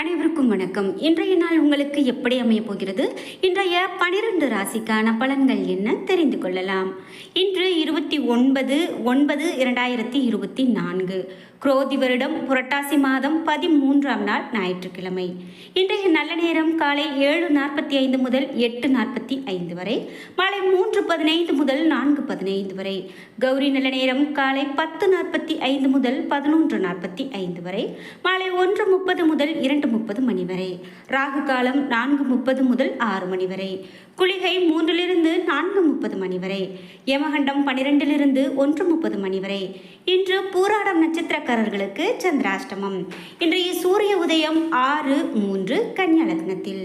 அனைவருக்கும் வணக்கம். இன்றைய நாள் உங்களுக்கு எப்படி அமைய போகிறது? இன்றைய பனிரெண்டு ராசிக்கான பலன்கள் என்ன? தெரிந்து கொள்ளலாம். இன்று இருபத்தி ஒன்பது ஒன்பது இரண்டாயிரத்தி இருபத்தி நான்கு. குரோதி வருடம் புரட்டாசி மாதம் பதிமூன்றாம் நாள் ஞாயிற்றுக்கிழமை. இன்றைய நல்ல நேரம் காலை ஏழு நாற்பத்தி ஐந்து முதல் எட்டு நாற்பத்தி ஐந்து வரை. மாலை மூன்று பதினைந்து முதல் நான்கு பதினைந்து வரை. கௌரி நல்ல நேரம் காலை பத்து நாற்பத்தி ஐந்து முதல் பதினொன்று நாற்பத்தி ஐந்து வரை. மாலை ஒன்று முப்பது முதல் இரண்டு முப்பது மணி வரை. ராகு காலம் நான்கு முப்பது முதல் ஆறு மணி வரை. குளிகை மூன்றிலிருந்து நான்கு முப்பது மணி வரை. யமகண்டம் பனிரெண்டிலிருந்து ஒன்று முப்பது மணி வரை. இன்று பூராடம் நட்சத்திரக்காரர்களுக்கு சந்திராஷ்டமம். இன்றைய சூரிய உதயம் ஆறு மூன்று கன்னியா லக்னத்தில்.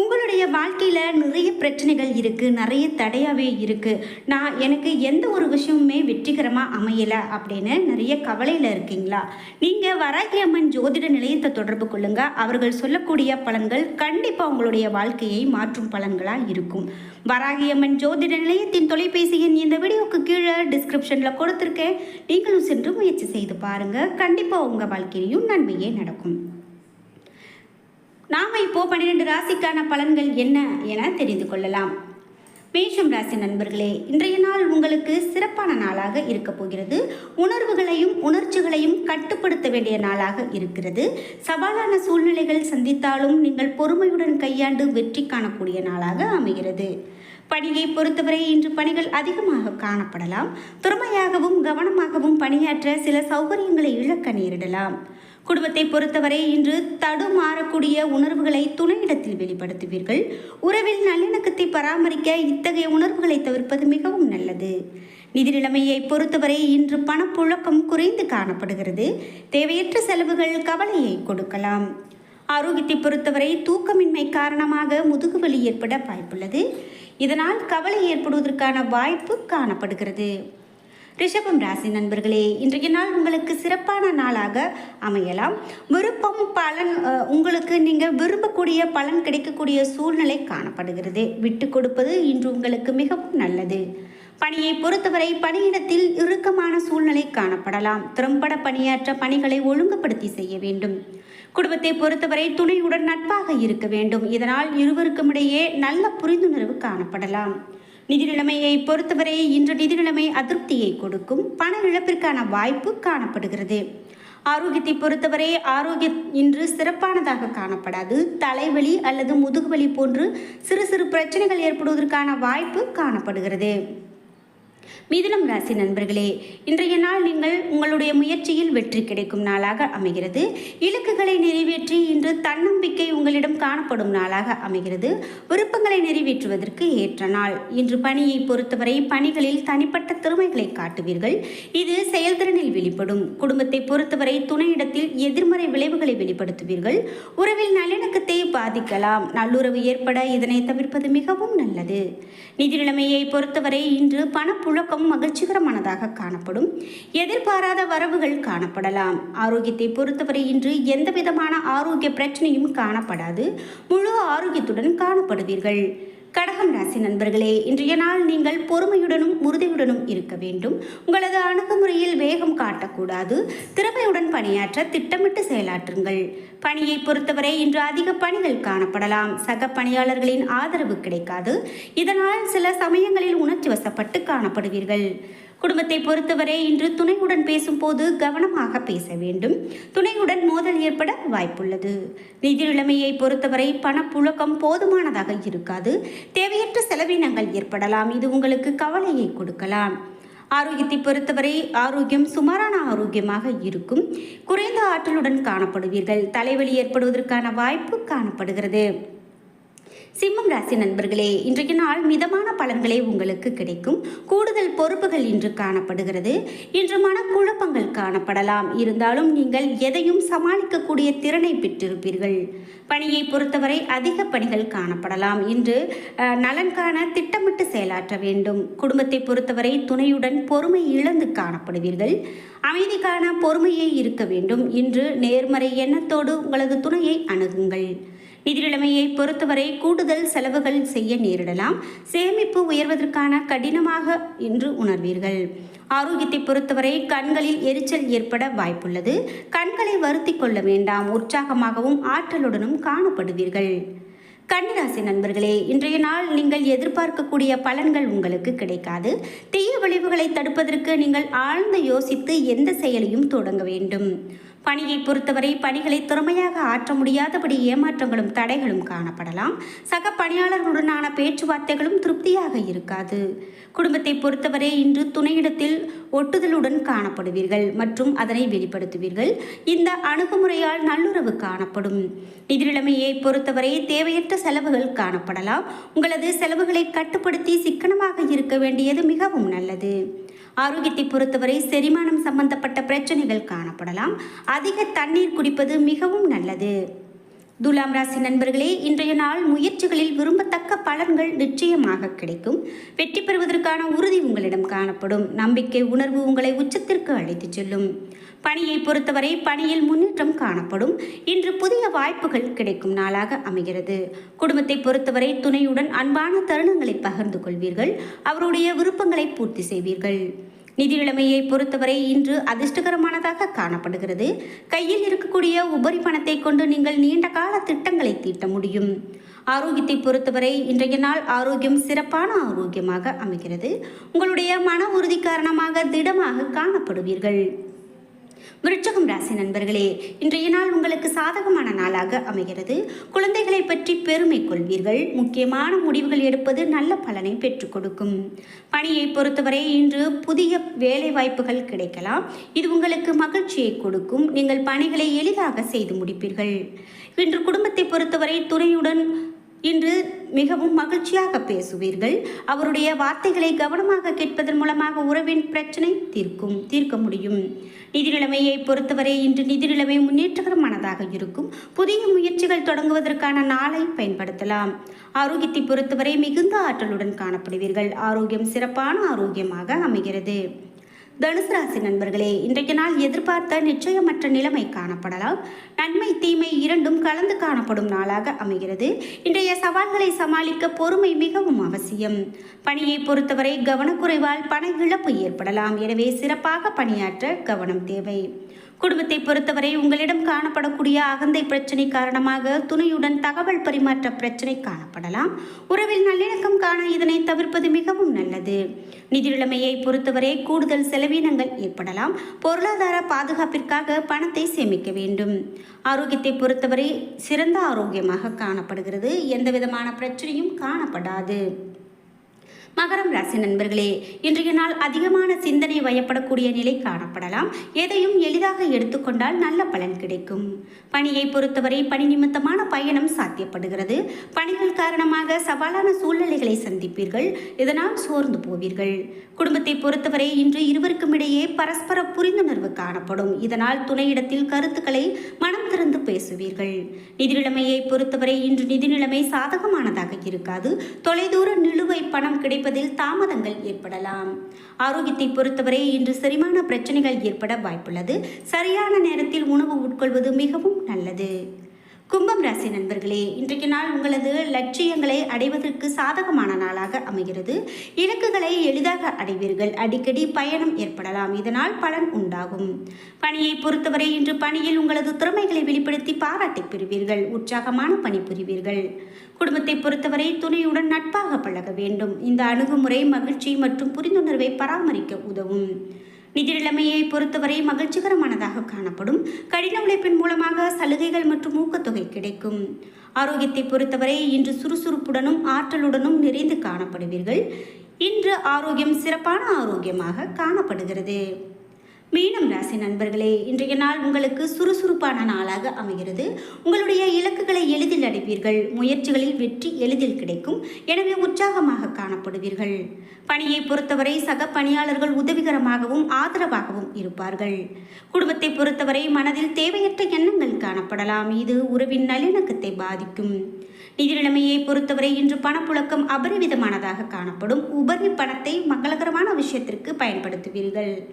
உங்களுடைய வாழ்க்கையில் நிறைய பிரச்சனைகள் இருக்குது நிறைய தடையாகவே இருக்குது நான் எனக்கு எந்த ஒரு விஷயமுமே வெற்றிகரமாக அமையலை அப்படின்னு நிறைய கவலையில் இருக்கீங்களா? நீங்கள் வராகி அம்மன் ஜோதிட நிலையத்தை தொடர்பு கொள்ளுங்கள் அவர்கள் சொல்லக்கூடிய பலன்கள் கண்டிப்பாக உங்களுடைய வாழ்க்கையை மாற்றும் பலன்களாக இருக்கும். வராகி அம்மன் ஜோதிட நிலையத்தின் தொலைபேசி எண் இந்த வீடியோக்கு கீழே டிஸ்கிரிப்ஷனில் கொடுத்துருக்கேன். நீங்களும் சென்று முயற்சி செய்து பாருங்கள் கண்டிப்பாக உங்கள் வாழ்க்கையிலையும் நன்மையே நடக்கும். நாம இப்போ பன்னிரெண்டு ராசிக்கான பலன்கள் என்ன என தெரிந்து கொள்ளலாம். மேஷம் ராசி நண்பர்களே இன்றைய நாள் உங்களுக்கு சிறப்பான நாளாக இருக்க போகிறது. உணர்வுகளையும் உணர்ச்சிகளையும் கட்டுப்படுத்த வேண்டிய நாளாக இருக்கிறது. சவாலான சூழ்நிலைகள் சந்தித்தாலும் நீங்கள் பொறுமையுடன் கையாண்டு வெற்றி காணக்கூடிய நாளாக அமைகிறது. பணியை பொறுத்தவரை இன்று பணிகள் அதிகமாக காணப்படலாம். திறமையாகவும் கவனமாகவும் பணியாற்ற சில சௌகரியங்களை இழக்க நேரிடலாம். குடும்பத்தை பொறுத்தவரை இன்று தடுமாறக்கூடிய உணர்வுகளை துணையிடத்தில் வெளிப்படுத்துவீர்கள். உறவில் நல்லிணக்கத்தை பராமரிக்க இத்தகைய உணர்வுகளை தவிர்ப்பது மிகவும் நல்லது. நிதி நிலைமையை பொறுத்தவரை இன்று பணப்புழக்கம் குறைந்து காணப்படுகிறது. தேவையற்ற செலவுகள் கவலையை கொடுக்கலாம். ஆரோக்கியத்தை பொறுத்தவரை தூக்கமின்மை காரணமாக முதுகுவலி ஏற்பட வாய்ப்புள்ளது. இதனால் கவலை ஏற்படுவதற்கான வாய்ப்பு காணப்படுகிறது. ரிஷபம் ராசி நண்பர்களே இன்றைய நாள் உங்களுக்கு சிறப்பான நாளாக அமையலாம். விருப்பம் பலன் உங்களுக்கு நீங்கள் விரும்பக்கூடிய பலன் கிடைக்கக்கூடிய சூழ்நிலை காணப்படுகிறது. விட்டு கொடுப்பது இன்று உங்களுக்கு மிகவும் நல்லது. பணியை பொறுத்தவரை பணியிடத்தில் இறுக்கமான சூழ்நிலை காணப்படலாம். திறம்பட பணியாற்ற பணிகளை ஒழுங்குபடுத்தி செய்ய வேண்டும். குடும்பத்தை பொறுத்தவரை துணையுடன் நட்பாக இருக்க வேண்டும். இதனால் இருவருக்கும் இடையே நல்ல புரிந்துணர்வு காணப்படலாம். நிதி நிலைமையை பொறுத்தவரை இன்று நிதி நிலைமை அதிருப்தியை கொடுக்கும் பண இழப்பிற்கான வாய்ப்பு காணப்படுகிறது. ஆரோக்கியத்தை பொறுத்தவரை ஆரோக்கியம் இன்று சிறப்பானதாக காணப்படாது. தலைவலி அல்லது முதுகுவலி போன்று சிறு சிறு பிரச்சனைகள் ஏற்படுவதற்கான வாய்ப்பு காணப்படுகிறது. மிதுனம் ராசி நண்பர்களே இன்றைய நாள் நீங்கள் உங்களுடைய முயற்சியில் வெற்றி கிடைக்கும் நாளாக அமைகிறது. இலக்குகளை நிறைவேற்றி இன்று தன்னம்பிக்கை உங்களிடம் காணப்படும் நாளாக அமைகிறது. விருப்பங்களை நிறைவேற்றுவதற்கு ஏற்ற நாள். இன்று பணியை பொறுத்தவரை பணிகளில் தனிப்பட்ட திறமைகளை காட்டுவீர்கள். இது செயல்திறனில் வெளிப்படும். குடும்பத்தை பொறுத்தவரை துணையிடத்தில் எதிர்மறை விளைவுகளை வெளிப்படுத்துவீர்கள். உறவில் நல்லிணக்கத்தை பாதிக்கலாம். நல்லுறவு ஏற்பட இதனை தவிர்ப்பது மிகவும் நல்லது. நிதி நிலைமையை பொறுத்தவரை இன்று புழக்கம் மகிழ்ச்சிகரமானதாக காணப்படும். எதிர்பாராத வரவுகள் காணப்படலாம். ஆரோக்கியத்தை பொறுத்தவரை இன்று எந்த விதமான ஆரோக்கிய பிரச்சனையும் காணப்படாது. முழு ஆரோக்கியத்துடன் காணப்படுவீர்கள். கடகம் ராசி நண்பர்களே இன்றைய நாள் நீங்கள் பொறுமையுடனும் உறுதியுடனும் இருக்க வேண்டும். உங்களது அணுகுமுறையில் வேகம் காட்டக்கூடாது. திறமையுடன் பணியாற்ற திட்டமிட்டு செயலாற்றுங்கள். பணியை பொறுத்தவரை இன்று அதிக பணிகள் காணப்படலாம். சக பணியாளர்களின் ஆதரவு கிடைக்காது. இதனால் சில சமயங்களில் உணர்ச்சி வசப்பட்டு காணப்படுவீர்கள். குடும்பத்தை பொறுத்தவரை இன்று துணையுடன் பேசும்போது கவனமாக பேச வேண்டும். துணையுடன் மோதல் ஏற்பட வாய்ப்புள்ளது. நிதி நிலைமையை பொறுத்தவரை பணப்புழக்கம் போதுமானதாக இருக்காது. தேவையற்ற செலவினங்கள் ஏற்படலாம். இது உங்களுக்கு கவலையை கொடுக்கலாம். ஆரோக்கியத்தை பொறுத்தவரை ஆரோக்கியம் சுமாரான ஆரோக்கியமாக இருக்கும். குறைந்த ஆற்றலுடன் காணப்படுவீர்கள். தலைவலி ஏற்படுவதற்கான வாய்ப்பு காணப்படுகிறது. சிம்மம் ராசி நண்பர்களே இன்றைய நாள் மிதமான பலன்களே உங்களுக்கு கிடைக்கும். கூடுதல் பொறுப்புகள் இன்று காணப்படுகிறது. இன்று மனக்குழப்பங்கள் காணப்படலாம். இருந்தாலும் நீங்கள் எதையும் சமாளிக்கக்கூடிய திறனை பெற்றிருப்பீர்கள். பணியை பொறுத்தவரை அதிக பணிகள் காணப்படலாம். இன்று நலன்கான நலன் காண திட்டமிட்டு செயலாற்ற வேண்டும். குடும்பத்தை பொறுத்தவரை துணையுடன் பொறுமை இழந்து காணப்படுவீர்கள். அமைதிக்கான பொறுமையே இருக்க வேண்டும். இன்று நேர்மறை எண்ணத்தோடு உங்களது துணையை அணுகுங்கள். நிதி நிலைமையை பொறுத்தவரை கூடுதல் செலவுகள் செய்ய நேரிடலாம். சேமிப்பு உயர்வதற்கான கடினமாக இன்று உணர்வீர்கள். ஆரோக்கியத்தை பொறுத்தவரை கண்களில் எரிச்சல் ஏற்பட வாய்ப்புள்ளது. கண்களை வருத்தி கொள்ள வேண்டாம். உற்சாகமாகவும் ஆற்றலுடனும் காணப்படுவீர்கள். கன்னிராசி நண்பர்களே இன்றைய நாள் நீங்கள் எதிர்பார்க்கக்கூடிய பலன்கள் உங்களுக்கு கிடைக்காது. தீய விளைவுகளை தடுப்பதற்கு நீங்கள் ஆழ்ந்து யோசித்து எந்த செயலையும் தொடங்க வேண்டும். பணியை பொறுத்தவரை பணிகளை திறமையாக ஆற்ற முடியாதபடி ஏமாற்றங்களும் தடைகளும் காணப்படலாம். சக பணியாளர்களுடனான பேச்சுவார்த்தைகளும் திருப்தியாக இருக்காது. குடும்பத்தை பொறுத்தவரை இன்று துணையிடத்தில் ஒட்டுதலுடன் காணப்படுவீர்கள் மற்றும் அதனை வெளிப்படுத்துவீர்கள். இந்த அணுகுமுறையால் நல்லுறவு காணப்படும். நிதிநிலைமையை பொறுத்தவரை தேவையற்ற செலவுகள் காணப்படலாம். உங்களது செலவுகளை கட்டுப்படுத்தி சிக்கனமாக இருக்க வேண்டியது மிகவும் நல்லது. ஆரோக்கியத்தை பொறுத்தவரை செரிமானம் சம்பந்தப்பட்ட பிரச்சனைகள் காணப்படலாம். அதிக தண்ணீர் குடிப்பது மிகவும் நல்லது. துலாம் ராசி நண்பர்களே இன்றைய நாள் முயற்சிகளில் விரும்பத்தக்க பலன்கள் நிச்சயமாக கிடைக்கும். வெற்றி பெறுவதற்கான உறுதி உங்களிடம் காணப்படும். நம்பிக்கை உணர்வு உங்களை உச்சத்திற்கு அழைத்துச் செல்லும். பணியை பொறுத்தவரை பணியில் முன்னேற்றம் காணப்படும். இன்று புதிய வாய்ப்புகள் கிடைக்கும் நாளாக அமைகிறது. குடும்பத்தை பொறுத்தவரை துணையுடன் அன்பான தருணங்களை பகிர்ந்து கொள்வீர்கள். அவருடைய விருப்பங்களை பூர்த்தி செய்வீர்கள். நிதி நிலைமையை பொறுத்தவரை இன்று அதிர்ஷ்டகரமானதாக காணப்படுகிறது. கையில் இருக்கக்கூடிய உபரி பணத்தை கொண்டு நீங்கள் நீண்ட கால திட்டங்களை தீட்ட முடியும். ஆரோக்கியத்தை பொறுத்தவரை இன்றைய நாள் ஆரோக்கியம் சிறப்பான ஆரோக்கியமாக அமைகிறது. உங்களுடைய மன உறுதி காரணமாக திடமாக காணப்படுவீர்கள். விருச்சகம் ராசி நண்பர்களே இன்றைய நாள் உங்களுக்கு சாதகமான நாளாக அமைகிறது. குழந்தைகளை பற்றி பெருமை கொள்வீர்கள். முக்கியமான முடிவுகள் எடுப்பது நல்ல பலனை பெற்றுக் கொடுக்கும். பணியை பொறுத்தவரை இன்று புதிய வேலை வாய்ப்புகள் கிடைக்கலாம். இது உங்களுக்கு மகிழ்ச்சியை கொடுக்கும். நீங்கள் பணிகளை எளிதாக செய்து முடிப்பீர்கள். இன்று குடும்பத்தை பொறுத்தவரை துணையுடன் இன்று மிகவும் மகிழ்ச்சியாக பேசுவீர்கள். அவருடைய வார்த்தைகளை கவனமாக கேட்பதன் மூலமாக உறவின் பிரச்சனை தீர்க்கும் தீர்க்க முடியும். நிதி நிலைமையை பொறுத்தவரை இன்று நிதி நிலைமை முன்னேற்றகரமானதாக இருக்கும். புதிய முயற்சிகள் தொடங்குவதற்கான நாளை பயன்படுத்தலாம். ஆரோக்கியத்தை பொறுத்தவரை மிகுந்த ஆற்றலுடன் காணப்படுவீர்கள். ஆரோக்கியம் சிறப்பான ஆரோக்கியமாக அமைகிறது. தனுசு ராசி நண்பர்களே இன்றைய நாள் எதிர்பார்த்த நிச்சயமற்ற நிலைமை காணப்படலாம். நன்மை தீமை இரண்டும் கலந்து காணப்படும் நாளாக அமைகிறது. இன்றைய சவால்களை சமாளிக்க பொறுமை மிகவும் அவசியம். பணியை பொறுத்தவரை கவனக்குறைவால் பண இழப்பு ஏற்படலாம். எனவே சிறப்பாக பணியாற்ற கவனம் தேவை. குடும்பத்தை பொறுத்தவரை உங்களிடம் காணப்படக்கூடிய அகந்தை பிரச்சனை காரணமாக துணையுடன் தகவல் பரிமாற்ற பிரச்சனை காணப்படலாம். உறவில் நல்லிணக்கம் காண இதனை தவிர்ப்பது மிகவும் நல்லது. நிதிநிலைமையை பொறுத்தவரை கூடுதல் செலவினங்கள் ஏற்படலாம். பொருளாதார பாதுகாப்பிற்காக பணத்தை சேமிக்க வேண்டும். ஆரோக்கியத்தை பொறுத்தவரை சிறந்த ஆரோக்கியமாக காணப்படுகிறது. எந்தவிதமான பிரச்சனையும் காணப்படாது. மகரம் ராசி நண்பர்களே இன்றைய நாள் அதிகமான சிந்தனை வயப்படக்கூடிய நிலை காணப்படலாம். எதையும் எளிதாக எடுத்துக்கொண்டால் நல்ல பலன் கிடைக்கும். பணியை பொறுத்தவரை பணி நிமித்தமான பயணம் சாத்தியப்படுகிறது. பணிகள் காரணமாக சவாலான சூழ்நிலைகளை சந்திப்பீர்கள். இதனால் சோர்ந்து போவீர்கள். குடும்பத்தை பொறுத்தவரை இன்று இருவருக்கும் இடையே பரஸ்பர புரிந்துணர்வு காணப்படும். இதனால் துணையிடத்தில் கருத்துக்களை மனம் திறந்து பேசுவீர்கள். நிதிநிலைமையை பொறுத்தவரை இன்று நிதிநிலைமை சாதகமானதாக இருக்காது. தொலைதூர நிலுவை பணம் கிடைப்பதில் தாமதங்கள் ஏற்படலாம். ஆரோக்கியத்தை பொறுத்தவரை இன்று செரிமான பிரச்சனைகள் ஏற்பட வாய்ப்புள்ளது. சரியான நேரத்தில் உணவு உட்கொள்வது மிகவும் நல்லது. கும்பம் ராசி நண்பர்களே இன்றைக்கு நாள் உங்களது லட்சியங்களை அடைவதற்கு சாதகமான நாளாக அமைகிறது. இலக்குகளை எளிதாக அடைவீர்கள். அடிக்கடி பயணம் ஏற்படலாம். இதனால் பலன் உண்டாகும். பணியை பொறுத்தவரை இன்று பணியில் உங்களது திறமைகளை வெளிப்படுத்தி பாராட்டி பெறுவீர்கள். உற்சாகமான பணி புரிவீர்கள். குடும்பத்தை பொறுத்தவரை துணையுடன் நட்பாக பழக வேண்டும். இந்த அணுகுமுறை மகிழ்ச்சி மற்றும் புரிந்துணர்வை பராமரிக்க உதவும். நிதி நிலைமையை பொறுத்தவரை மகிழ்ச்சிகரமானதாக காணப்படும். கடின உழைப்பின் மூலமாக சலுகைகள் மற்றும் ஊக்கத்தொகை கிடைக்கும். ஆரோக்கியத்தை பொறுத்தவரை இன்று சுறுசுறுப்புடனும் ஆற்றலுடனும் நிறைந்து காணப்படுவீர்கள். இன்று ஆரோக்கியம் சிறப்பான ஆரோக்கியமாக காணப்படுகிறது. மீனம் ராசி நண்பர்களே இன்றைய நாள் உங்களுக்கு சுறுசுறுப்பான நாளாக அமைகிறது. உங்களுடைய இலக்குகளை எளிதில் அடைவீர்கள். முயற்சிகளில் வெற்றி எளிதில் கிடைக்கும். எனவே உற்சாகமாக காணப்படுவீர்கள். பணியை பொறுத்தவரை சக பணியாளர்கள் உதவிகரமாகவும் ஆதரவாகவும் இருப்பார்கள். குடும்பத்தை பொறுத்தவரை மனதில் தேவையற்ற எண்ணங்கள் காணப்படலாம். இது உறவின் நல்லிணக்கத்தை பாதிக்கும். நிதி நிலைமையை பொறுத்தவரை இன்று பணப்புழக்கம் அபரிவிதமானதாக காணப்படும். உபரி பணத்தை மங்களகரமான விஷயத்திற்கு பயன்படுத்துவீர்கள்.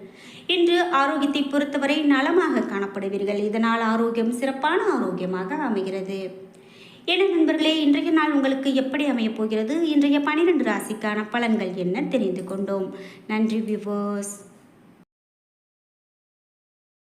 இன்று ஆரோக்கியத்தை பொறுத்தவரை நலமாக காணப்படுவீர்கள். இதனால் ஆரோக்கியம் சிறப்பான ஆரோக்கியமாக அமைகிறது. என நண்பர்களே இன்றைய நாள் உங்களுக்கு எப்படி அமையப் போகிறது? இன்றைய பனிரெண்டு ராசிக்கான பலன்கள் என்ன? தெரிந்து கொண்டோம். நன்றி விவோஸ்